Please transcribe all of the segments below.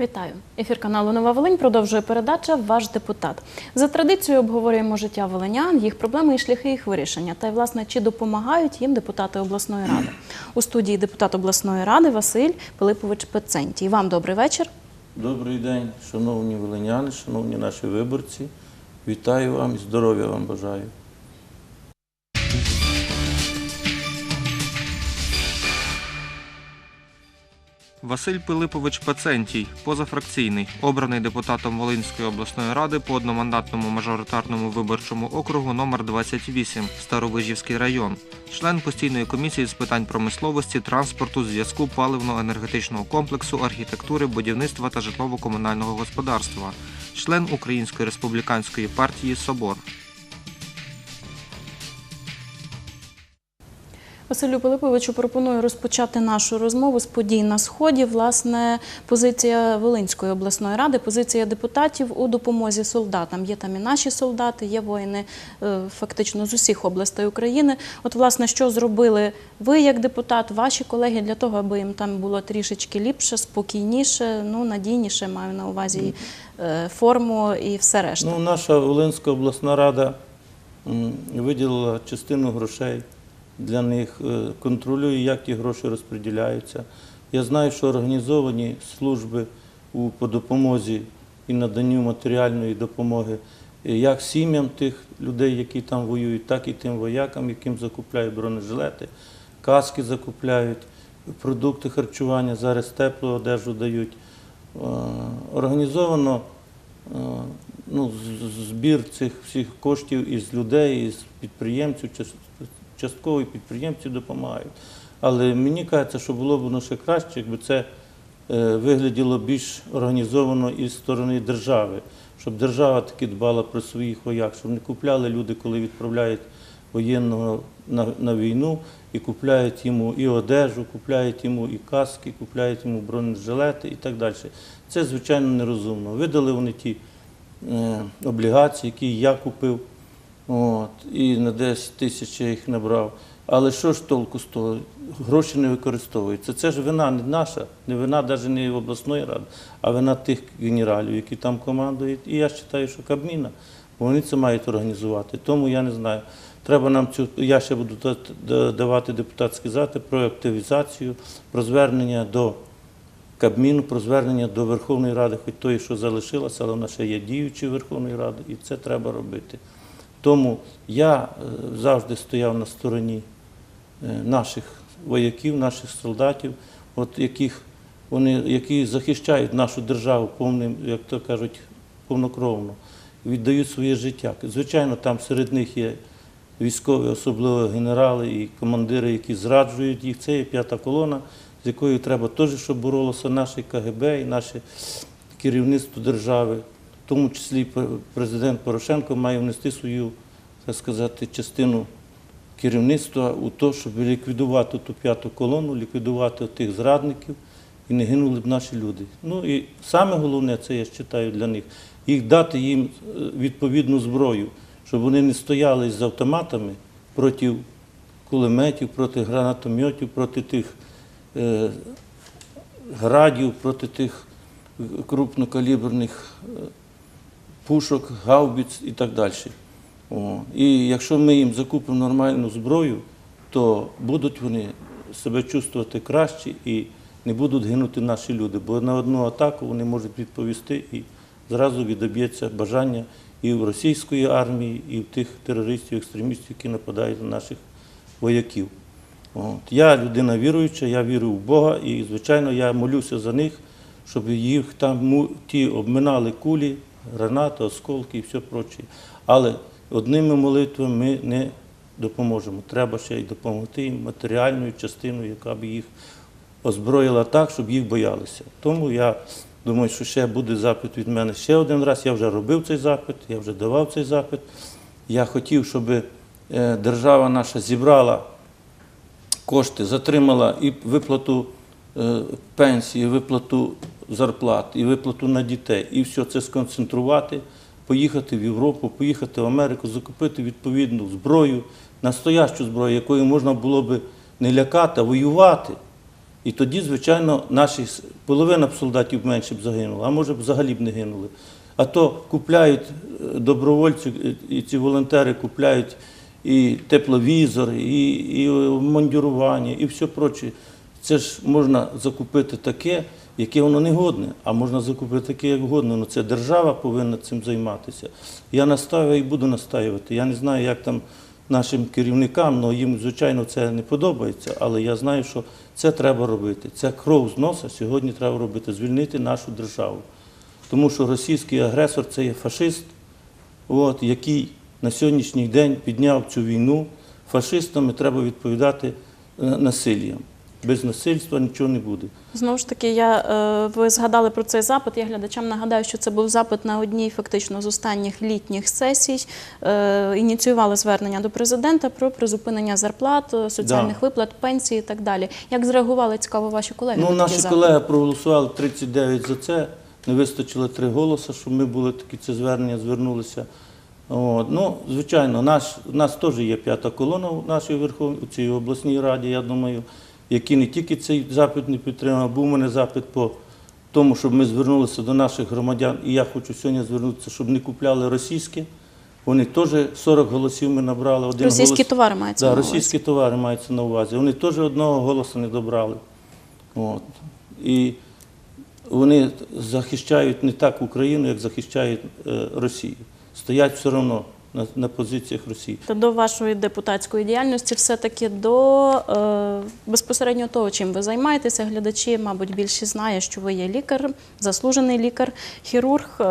Вітаю. Ефір каналу Нова Волинь продовжує передача Ваш депутат. За традицією обговорюємо життя волинян, їх проблеми і шляхи їх вирішення. Та й власне чи допомагають їм депутати обласної ради. У студії депутат обласної ради Василь Пилипович Пецентій. Вам добрий вечір. Добрий день, шановні волиняни, шановні наші виборці. Вітаю вам і здоров'я вам бажаю. Василь Пилипович Пацентій, позафракційний, обраний депутатом Волинської обласної ради по одномандатному мажоритарному виборчому округу номер 28 Старовижівський район, член постійної комісії з питань промисловості, транспорту, зв'язку, паливно-енергетичного комплексу, архітектури, будівництва та житлово-комунального господарства, член Української республіканської партії Собор. Василю Пилиповичу пропоную розпочати нашу розмову з подій на сході. Власне, позиція Волинської обласної ради, позиція депутатів у допомозі солдатам. Є там і наші солдати, є воїни е, фактично з усіх областей України. От, власне, що зробили ви як депутат, ваші колеги для того, аби їм там було трішечки ліпше, спокійніше, ну надійніше маю на увазі е, форму і все решта. Ну, наша Волинська обласна рада виділила частину грошей для них, е, контролює, як ті гроші розподіляються. Я знаю, що організовані служби по допомозі і наданню матеріальної допомоги е, як сім'ям тих людей, які там воюють, так і тим воякам, яким закупляють бронежилети, каски закупляють, продукти харчування, зараз теплу одежу дають. Е, Організовано ну, збір цих всіх коштів із людей, із підприємців, частково і підприємці допомагають. Але мені кажеться, що було б воно ще краще, якби це е, вигляділо більш організовано із сторони держави, щоб держава таки дбала про своїх вояк, щоб не купляли люди, коли відправляють воєнного на, на війну, і купляють йому і одежу, купляють йому і каски, купляють йому бронежилети і так далі. Це, звичайно, нерозумно. Видали вони ті е, облігації, які я купив, от, і на 10 тисяч я їх набрав. Але що ж толку з того? Гроші не використовуються. Це ж вина не наша, не вина навіть не обласної ради, а вина тих генералів, які там командують. І я вважаю, що Кабміна, вони це мають організувати. Тому я не знаю. Треба нам цю. Я ще буду да- да- давати депутатські запити про активізацію, про звернення до Кабміну, про звернення до Верховної Ради, хоч тої, що залишилося, але вона ще є діючою Верховної Ради, і це треба робити. Тому я е, завжди стояв на стороні е, наших вояків, наших солдатів, от яких вони, які захищають нашу державу повним, як то кажуть, повнокровно, віддають своє життя. Звичайно, там серед них є військові, особливо генерали і командири, які зраджують їх. Це є п'ята колона, з якою треба теж, щоб боролося наше КГБ і наше керівництво держави. Тому числі президент Порошенко має внести свою, так сказати, частину керівництва у те, щоб ліквідувати ту п'яту колону, ліквідувати тих зрадників і не гинули б наші люди. Ну і саме головне, це я вважаю для них, їх дати їм е, відповідну зброю, щоб вони не стояли з автоматами проти кулеметів, проти гранатометів, проти тих е, градів, проти тих крупнокаліберних е, пушок, гаубиць і так далі. О, І якщо ми їм закупимо нормальну зброю, то будуть вони себе чувствувати краще і не будуть гинути наші люди. Бо на одну атаку вони можуть відповісти і зразу відоб'ється бажання і в російської армії, і в тих терористів, екстремістів, які нападають на наших вояків. От. Я людина віруюча, я вірю в Бога, і, звичайно, я молюся за них, щоб їх там ті обминали кулі, гранати, осколки і все проче. Але одними молитвами ми не допоможемо. Треба ще й допомогти їм матеріальною частиною, яка б їх озброїла так, щоб їх боялися. Тому я думаю, що ще буде запит від мене ще один раз. Я вже робив цей запит, я вже давав цей запит. Я хотів, щоб е, держава наша зібрала кошти, затримала і виплату е, пенсії, виплату зарплат, і виплату на дітей, і все це сконцентрувати, поїхати в Європу, поїхати в Америку, закупити відповідну зброю, настоящу зброю, якою можна було би не лякати, а воювати. І тоді, звичайно, наші половина б солдатів менше б загинула, а може б взагалі б не гинули. А то купляють е, добровольці, е, і ці волонтери купляють і тепловізор, і, і мондюрування, і все проче. Це ж можна закупити таке, яке воно не годне, а можна закупити таке, як годне. Ну це держава повинна цим займатися. Я настаю і буду настаювати. Я не знаю, як там нашим керівникам, але їм, звичайно, це не подобається. Але я знаю, що це треба робити. Це кров з носа сьогодні треба робити, звільнити нашу державу. Тому що російський агресор це є фашист, от, який на сьогоднішній день підняв цю війну. Фашистами треба відповідати е, насиллям. Без насильства нічого не буде. Знову ж таки, я, е, ви згадали про цей запит. Я глядачам нагадаю, що це був запит на одній фактично з останніх літніх сесій. Е, Ініціювали звернення до президента про призупинення зарплат, е, соціальних Да. виплат, пенсій і так далі. Як зреагували цікаво ваші колеги? Ну, на наші запит? колеги проголосували 39 за це. Не вистачило три голоси, щоб ми були такі це звернення, звернулися. От. Ну, звичайно, наш, у нас теж є п'ята колона у нашій Верховній у цій обласній раді, я думаю, які не тільки цей запит не підтримали. Був у мене запит по тому, щоб ми звернулися до наших громадян. І я хочу сьогодні звернутися, щоб не купляли російське. Вони теж 40 голосів ми набрали. Один Російські голос... товари мається Да, на увазі. російські товари маються на увазі. Вони теж одного голосу не добрали. От. І вони захищають не так Україну, як захищають е, Росію. Стоять все одно на, на позиціях Росії. Та до вашої депутатської діяльності, все-таки до е, безпосередньо того, чим ви займаєтеся, глядачі, мабуть, більшість знає, що ви є лікар, заслужений лікар, хірург. Е,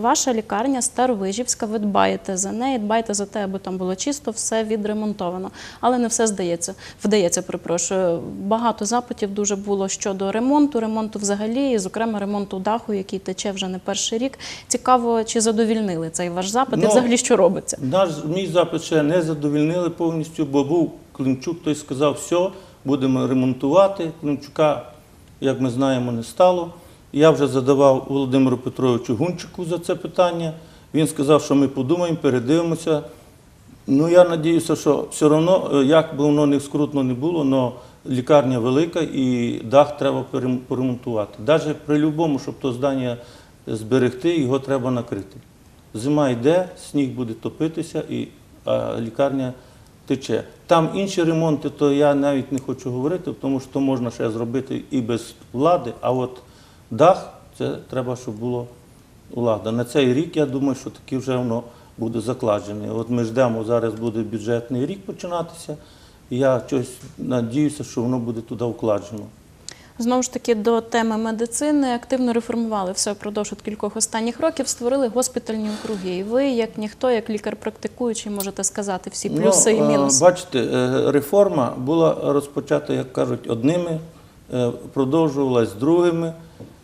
ваша лікарня Старовижівська, ви дбаєте за неї, дбаєте за те, аби там було чисто, все відремонтовано. Але не все здається, вдається, перепрошую. Багато запитів дуже було щодо ремонту, ремонту взагалі, і, зокрема, ремонту даху, який тече вже не перший рік. Цікаво, чи задовільнили цей ваш запит, і Ну, взагалі що робиться? Наш мій запит ще не задовільнили повністю, бо був Климчук, той сказав, все, будемо ремонтувати. Климчука, як ми знаємо, не стало. Я вже задавав Володимиру Петровичу Гунчику за це питання. Він сказав, що ми подумаємо, передивимося. Ну, я надіюся, що все одно, е, як би воно не скрутно не було, але лікарня велика і дах треба перем- поремонтувати. Навіть при будь-якому, щоб то здання зберегти, його треба накрити. Зима йде, сніг буде топитися, і а лікарня тече. Там інші ремонти, то я навіть не хочу говорити, тому що можна ще зробити і без влади, а от дах це треба, щоб було влада. На цей рік я думаю, що таки вже воно буде закладене. От ми ждемо, зараз буде бюджетний рік починатися. І я щось надіюся, що воно буде туди вкладено. Знову ж таки, до теми медицини активно реформували все впродовж кількох останніх років, створили госпітальні округи. І ви, як ніхто, як лікар практикуючий, можете сказати всі плюси і Ну, е, мінуси. Бачите, е, реформа була розпочата, як кажуть, одними, е, продовжувалась другими,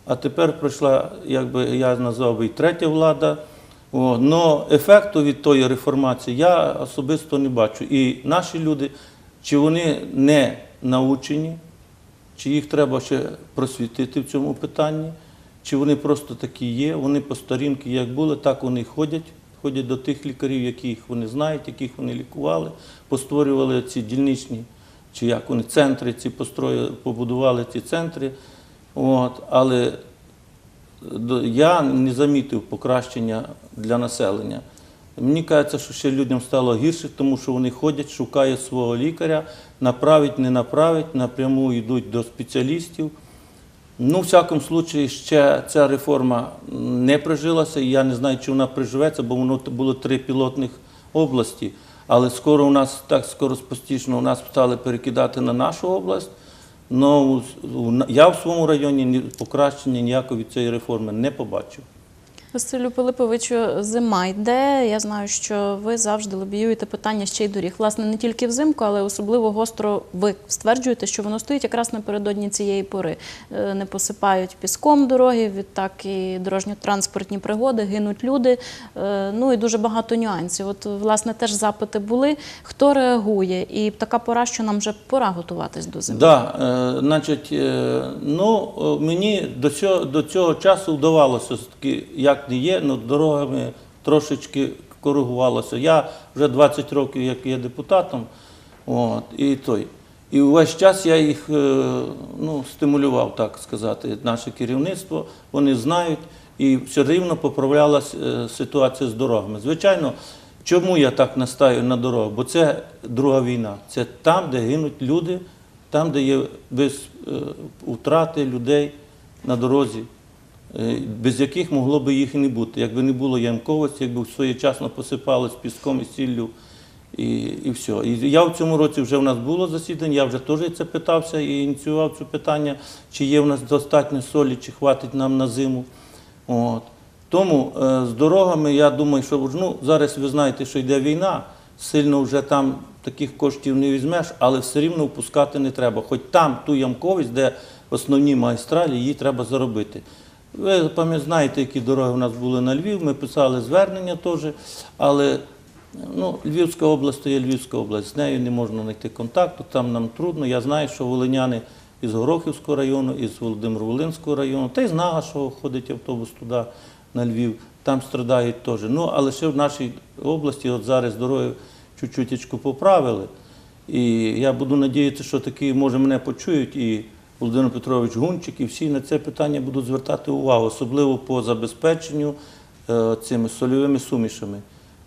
а тепер прийшла, як би я назвав би, і третя влада. О, но ефекту від тої реформації я особисто не бачу. І наші люди, чи вони не научені, чи їх треба ще просвітити в цьому питанні, чи вони просто такі є, вони по старінки як були, так вони ходять. Ходять до тих лікарів, яких вони знають, яких вони лікували, постворювали ці дільничні, чи як вони центри, ці построїли, побудували ці центри. От, але я не замітив покращення для населення. Мені кажеться, що ще людям стало гірше, тому що вони ходять, шукають свого лікаря, направить, не направить, напряму йдуть до спеціалістів. Ну, в всякому случаї, ще ця реформа не прижилася, і я не знаю, чи вона приживеться, бо воно було три пілотних області. Але скоро у нас так скоро спостішно у нас стали перекидати на нашу область. Ну, я в своєму районі покращення ніякої цієї реформи не побачив. Василю Пилиповичу, зима йде. Я знаю, що ви завжди лобіюєте питання ще й доріг. Власне, не тільки взимку, але особливо гостро ви стверджуєте, що воно стоїть якраз напередодні цієї пори. Е, Не посипають піском дороги, відтак і дорожньо-транспортні пригоди, гинуть люди. Е, Ну і дуже багато нюансів. От, власне, теж запити були. Хто реагує? І така пора, що нам вже пора готуватись до зими. Да, е, значить, ну, мені до цього, до цього часу вдавалося як не є, ну, дорогами трошечки коригувалося. Я вже 20 років як є депутатом, і той. І увесь час я їх е, ну, стимулював, так сказати, наше керівництво. Вони знають, і все рівно поправлялася е, ситуація з дорогами. Звичайно, чому я так настаю на дорогах? Бо це друга війна. Це там, де гинуть люди, там, де є без втрати людей на дорозі, без яких могло би їх і не бути. Якби не було ямковості, якби своєчасно посипалось піском і сіллю. І, і все. І я в цьому році вже в нас було засідання, я вже теж це питався і ініціював це питання, чи є в нас достатньо солі, чи хватить нам на зиму. От. Тому е, з дорогами я думаю, що ну, зараз ви знаєте, що йде війна, сильно вже там таких коштів не візьмеш, але все рівно впускати не треба. Хоч там ту ямковість, де основні магістралі, її треба заробити. Ви пам'ятаєте, які дороги у нас були на Львів, ми писали звернення теж, але ну, Львівська область то є Львівська область, з нею не можна знайти контакту, там нам трудно. Я знаю, що волиняни із Горохівського району, із Володимир-Волинського району, та й з Нагашого ходить автобус туди, на Львів, там страдають теж. Ну, але ще в нашій області от зараз дороги чуть-чуточку поправили. І я буду надіятися, що таки, може, мене почують і Володимир Петрович Гунчик, і всі на це питання будуть звертати увагу, особливо по забезпеченню е, цими сольовими сумішами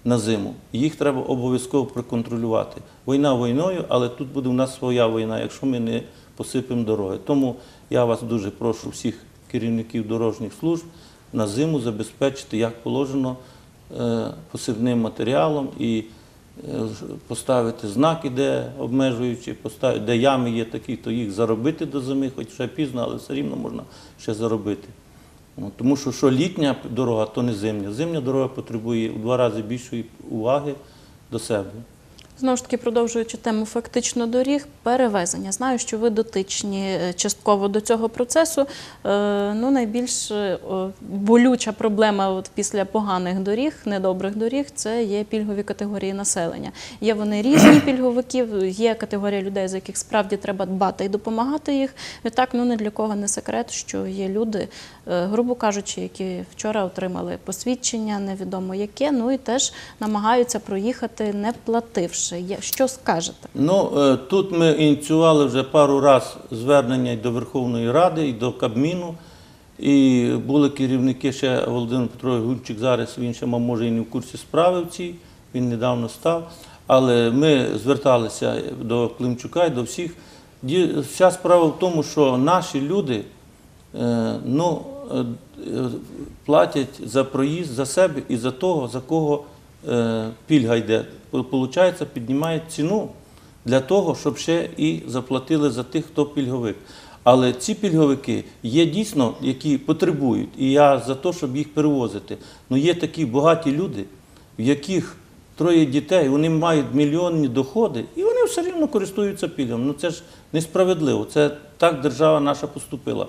на зиму. Їх треба обов'язково проконтролювати. Війна війною, але тут буде в нас своя війна, якщо ми не посипемо дороги. Тому я вас дуже прошу всіх керівників дорожніх служб на зиму забезпечити, як положено, е, посипним матеріалом і поставити знаки, де обмежуючі, поставити, де ями є такі, то їх заробити до зими, хоч ще пізно, але все рівно можна ще заробити. Тому що, що літня дорога, то не зимня. Зимня дорога потребує в два рази більшої уваги до себе. Знову ж таки, продовжуючи тему фактично доріг, перевезення. Знаю, що ви дотичні е, частково до цього процесу. Е, Ну, найбільш е, болюча проблема от після поганих доріг, недобрих доріг це є пільгові категорії населення. Є вони різні пільговиків, є категорія людей, за яких справді треба дбати і допомагати їх. І так, ну не для кого не секрет, що є люди, грубо кажучи, які вчора отримали посвідчення, невідомо яке, ну і теж намагаються проїхати, не плативши. Є- Що скажете? Ну, е, тут ми ініціювали вже пару раз звернення і до Верховної Ради, і до Кабміну. І були керівники ще Володимир Петрович Гунчик зараз, він ще, може, і не в курсі справи в цій, він недавно став. Але ми зверталися до Климчука і до всіх. Вся справа в тому, що наші люди е, ну, е, платять за проїзд за себе і за того, за кого пільга йде. Получається, піднімають ціну для того, щоб ще і заплатили за тих, хто пільговик. Але ці пільговики є дійсно, які потребують, і я за те, щоб їх перевозити. Ну є такі багаті люди, в яких троє дітей, вони мають мільйонні доходи, і вони все рівно користуються пільгами. Ну це ж несправедливо. Це так держава наша поступила.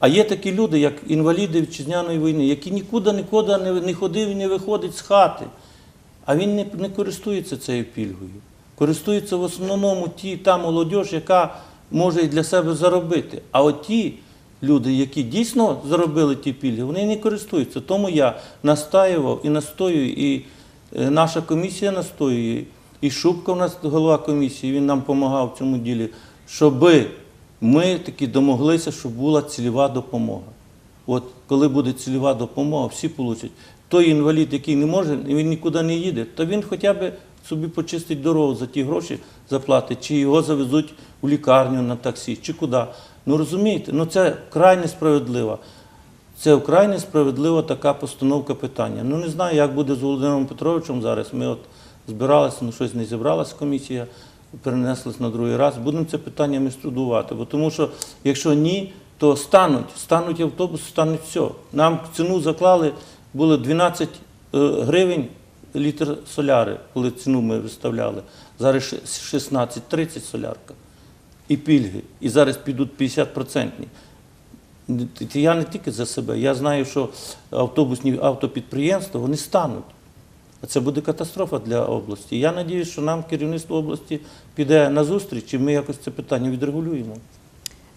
А є такі люди, як інваліди вітчизняної війни, які нікуди нікуди не ходив і не виходить з хати. А він не, не користується цією пільгою. Користується в основному ті, та молодь, яка може і для себе заробити. А от ті люди, які дійсно заробили ті пільги, вони не користуються. Тому я настаював і настоюю, і е, наша комісія настоює, і Шубко, у нас голова комісії, він нам допомагав в цьому ділі, щоби ми таки домоглися, щоб була цільова допомога. От коли буде цільова допомога, всі получать. Той інвалід, який не може, він нікуди не їде, то він хоча б собі почистить дорогу за ті гроші заплатить, чи його завезуть у лікарню на таксі, чи куди. Ну розумієте, ну це вкрай несправедливо. Це вкрай несправедлива така постановка питання. Ну не знаю, як буде з Володимиром Петровичем зараз. Ми от збиралися, ну щось не зібралася комісія, перенеслась на другий раз. Будемо це питання ми студувати. Бо тому що якщо ні, то стануть, стануть автобуси, стануть все. Нам ціну заклали, було 12 е, гривень літр соляри, коли ціну ми виставляли. Зараз 16-30 солярка. І пільги. І зараз підуть 50-процентні. Я не тільки за себе. Я знаю, що автобусні автопідприємства вони стануть. А це буде катастрофа для області. Я сподіваюся, що нам керівництво області піде на зустріч, і ми якось це питання відрегулюємо.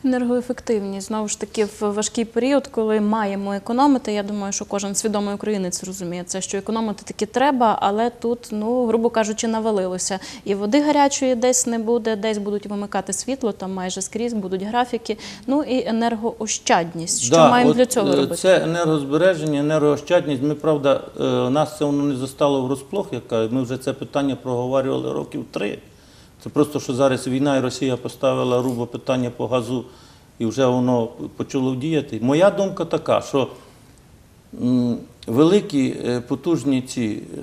Енергоефективність знову ж таки в важкий період, коли маємо економити. Я думаю, що кожен свідомий українець розуміє це, що економити таки треба, але тут, ну грубо кажучи, навалилося. І води гарячої десь не буде, десь будуть вимикати світло, там майже скрізь будуть графіки. Ну і енергоощадність. Що Да, маємо от, для цього е, робити? Це енергозбереження, енергоощадність. Ми, правда, е, нас це воно не застало врозплох, як кажуть. Ми вже це питання проговорювали років три. Це просто, що зараз війна і Росія поставила грубо питання по газу, і вже воно почало діяти. Моя думка така, що великі е, потужні ці е,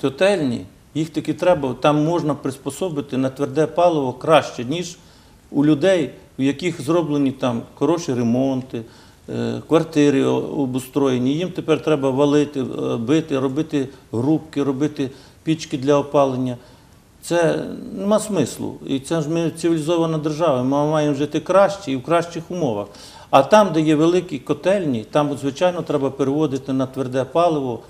котельні, їх таки треба, там можна приспособити на тверде паливо краще, ніж у людей, у яких зроблені там хороші ремонти, е, квартири обустроєні. Їм тепер треба валити, бити, робити грубки, робити пічки для опалення. Це нема смислу. І це ж ми цивілізована держава. Ми маємо жити краще і в кращих умовах. А там, де є великі котельні, там, звичайно, треба переводити на тверде паливо.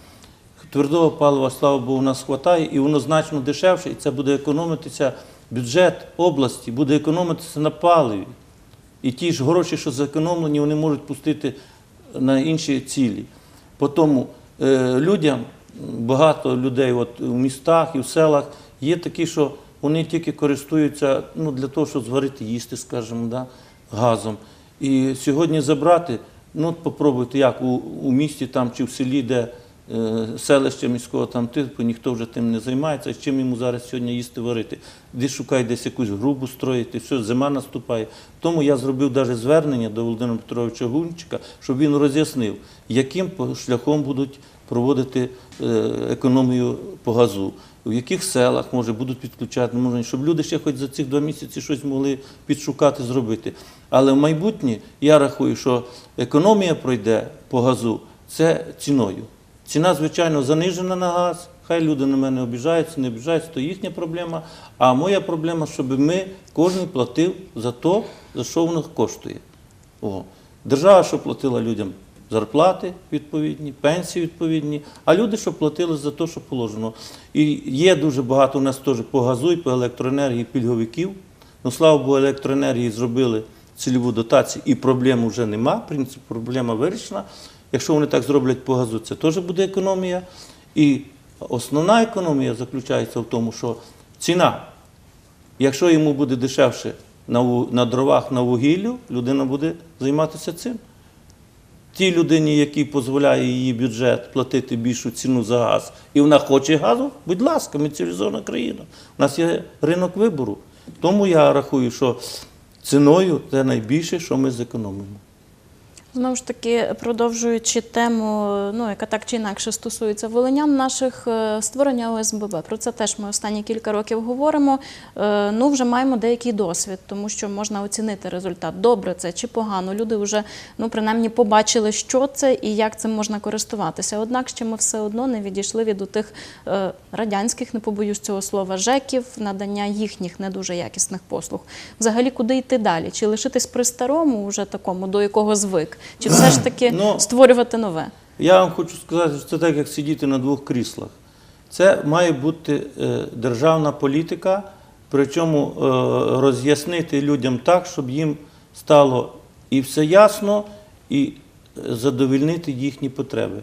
Твердого палива, слава Богу, у нас вистачає, і воно значно дешевше, і це буде економитися бюджет області, буде економитися на паливі. І ті ж гроші, що зекономлені, вони можуть пустити на інші цілі. Тому е, людям, багато людей от, в містах і в селах є такі, що вони тільки користуються ну, для того, щоб зварити їсти, скажімо, да, газом. І сьогодні забрати, ну попробуйте, як у, у місті там чи в селі, де е, селище міського там типу, ніхто вже тим не займається, з чим йому зараз сьогодні їсти варити. Де шукай десь якусь грубу строїти, все, зима наступає. Тому я зробив навіть звернення до Володимира Петровича Гунчика, щоб він роз'яснив, яким шляхом будуть проводити е, економію по газу. В яких селах може будуть підключати, може, щоб люди ще хоч за цих два місяці щось могли підшукати, зробити. Але в майбутнє я рахую, що економія пройде по газу це ціною. Ціна, звичайно, занижена на газ. Хай люди на мене обіжаються, не обіжаються, то їхня проблема. А моя проблема, щоб ми кожен платив за те, за що воно коштує. О. Держава, щоб платила людям зарплати відповідні, пенсії відповідні, а люди, щоб платили за те, що положено. І є дуже багато у нас теж по газу і по електроенергії пільговиків. Ну, слава Богу, електроенергії зробили цільову дотацію, і проблем вже нема. В принципі, проблема вирішена. Якщо вони так зроблять по газу, це теж буде економія. І основна економія заключається в тому, що ціна. Якщо йому буде дешевше на дровах на вугіллю, людина буде займатися цим. Тій людині, якій дозволяє її бюджет платити більшу ціну за газ, і вона хоче газу, будь ласка, ми цивілізована країна. У нас є ринок вибору. Тому я рахую, що ціною це найбільше, що ми зекономимо. Знову ж таки, продовжуючи тему, ну яка так чи інакше стосується волинян наших е, створення ОСББ. Про це теж ми останні кілька років говоримо. Е, Ну, вже маємо деякий досвід, тому що можна оцінити результат. Добре це чи погано. Люди вже ну принаймні побачили, що це і як цим можна користуватися. Однак ще ми все одно не відійшли від тих е, радянських, не побоюсь цього слова, жеків, надання їхніх не дуже якісних послуг. Взагалі, куди йти далі? Чи лишитись при старому, вже такому, до якого звик, чи все ж таки Ну, створювати нове? Я вам хочу сказати, що це так, як сидіти на двох кріслах. Це має бути е, державна політика, причому е, роз'яснити людям так, щоб їм стало і все ясно, і е, задовільнити їхні потреби.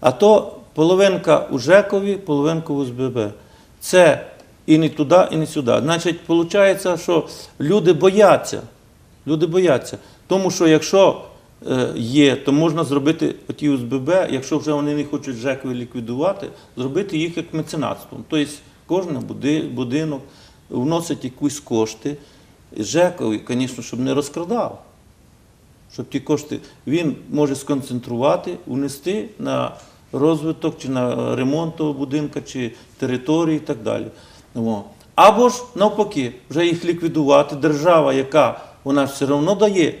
А то половинка у ЖЕКові, половинка в ОСББ. Це і не туди, і не сюди. Значить, виходить, що люди бояться. Люди бояться. Тому що якщо є, то можна зробити оті ОСББ, якщо вже вони не хочуть ЖЕКи ліквідувати, зробити їх як меценатством. Тобто кожен будинок вносить якісь кошти. ЖЕКові, звісно, щоб не розкрадав. Щоб ті кошти він може сконцентрувати, унести на розвиток чи на ремонт того будинка, чи території і так далі. Або ж навпаки, вже їх ліквідувати. Держава, яка вона все одно дає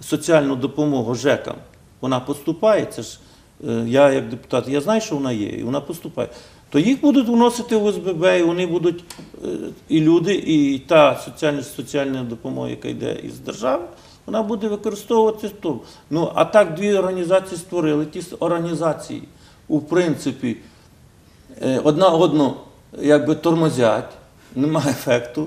соціальну допомогу ЖЕКам, вона поступає. Це ж е, я як депутат, я знаю, що вона є, і вона поступає. То їх будуть вносити в ОСББ, і вони будуть е, і люди, і та соціальна, соціальна допомога, яка йде із держави, вона буде використовуватися в. Ну, а так дві організації створили. Ті організації, у принципі, е, одна одну якби тормозять, немає ефекту.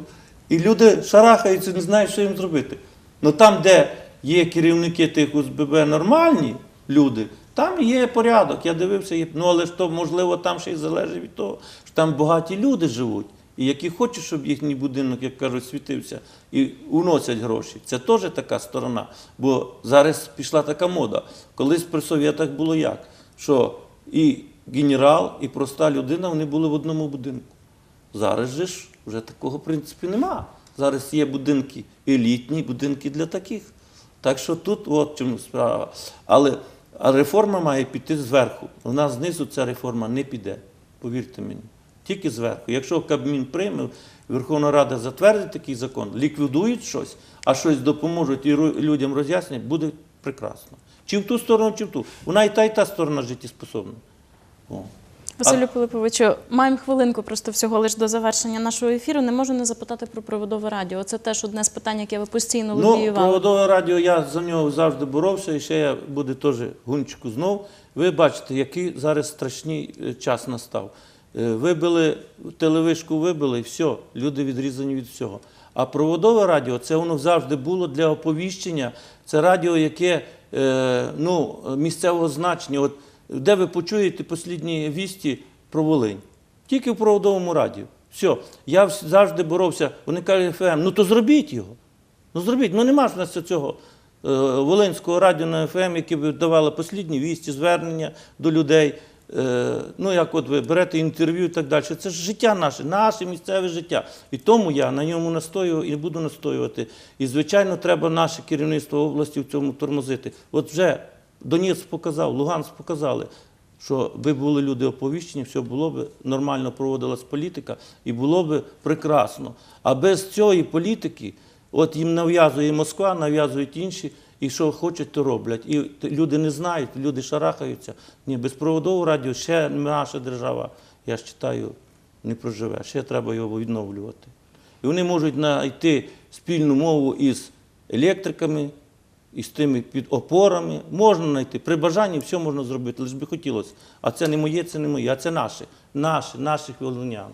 І люди шарахаються, не знають, що їм зробити. Ну там, де є керівники тих УСББ нормальні люди, там є порядок. Я дивився, є- ну але ж то, можливо, там ще й залежить від того, що там багаті люди живуть, і які хочуть, щоб їхній будинок, як кажуть, світився, і уносять гроші. Це теж така сторона. Бо зараз пішла така мода. Колись при совєтах було як? Що і генерал, і проста людина вони були в одному будинку. Зараз же ж вже такого в нема. Зараз є будинки елітні, будинки для таких. Так що тут от чому справа. Але реформа має піти зверху. У нас знизу ця реформа не піде. Повірте мені. Тільки зверху. Якщо Кабмін прийме, Верховна Рада затвердить такий закон, ліквідують щось, а щось допоможуть і людям роз'яснять, буде прекрасно. Чи в ту сторону, чи в ту. Вона і та, і та сторона життєспособна. О. Василю Пилиповичу, маємо хвилинку просто всього лиш до завершення нашого ефіру. Не можу не запитати про проводове радіо. Це теж одне з питань, яке ви постійно Ну, проводове радіо, я за нього завжди боровся, і ще я буде теж гунчику знов. Ви бачите, який зараз страшний е, час настав. Е, Вибили телевишку, вибили, і все, люди відрізані від всього. А проводове радіо це воно завжди було для оповіщення. Це радіо, яке е, ну, місцевого значення. От, де ви почуєте послідні вісті про Волинь? Тільки в проводовому радіо. Все. Я завжди боровся. Вони кажуть, ФМ, ну то зробіть його. Ну зробіть, ну нема ж в нас цього е, Волинського радіо на ФМ, яке б давало послідні вісті, звернення до людей. Е, ну, як от ви берете інтерв'ю і так далі. Це ж життя наше, наше місцеве життя. І тому я на ньому настоюю і буду настоювати. І, звичайно, треба наше керівництво області в цьому тормозити. От вже Донецьк показав, Луганськ показали, що би були люди оповіщені, все було б нормально проводилась політика і було б прекрасно. А без цієї політики, от їм нав'язує Москва, нав'язують інші, і що хочуть, то роблять. І люди не знають, люди шарахаються. Ні, без проводового радіо ще наша держава, я ж вважаю, не проживе. Ще треба його відновлювати. І вони можуть знайти спільну мову із електриками, із тими під опорами. Можна знайти. При бажанні все можна зробити, лише би хотілося. А це не моє, це не моє, а це наше. Наше, наших волинян.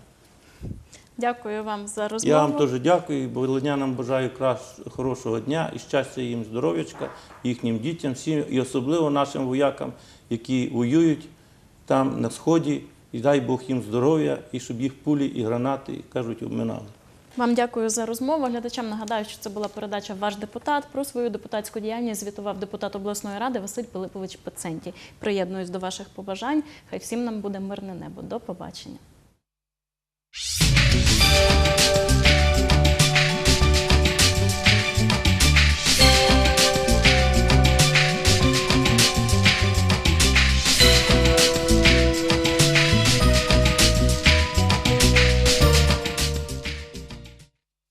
Дякую вам за розмову. Я вам теж дякую, бо волинянам бажаю хорошого дня і щастя їм, здоров'ячка, їхнім дітям, всім, і особливо нашим воякам, які воюють там на сході. І дай Бог їм здоров'я, і щоб їх пулі і гранати, кажуть, обминали. Вам дякую за розмову. Глядачам нагадаю, що це була передача Ваш депутат. Про свою депутатську діяльність звітував депутат обласної ради Василь Пилипович Пецентій. Приєднуюсь до ваших побажань. Хай всім нам буде мирне небо. До побачення.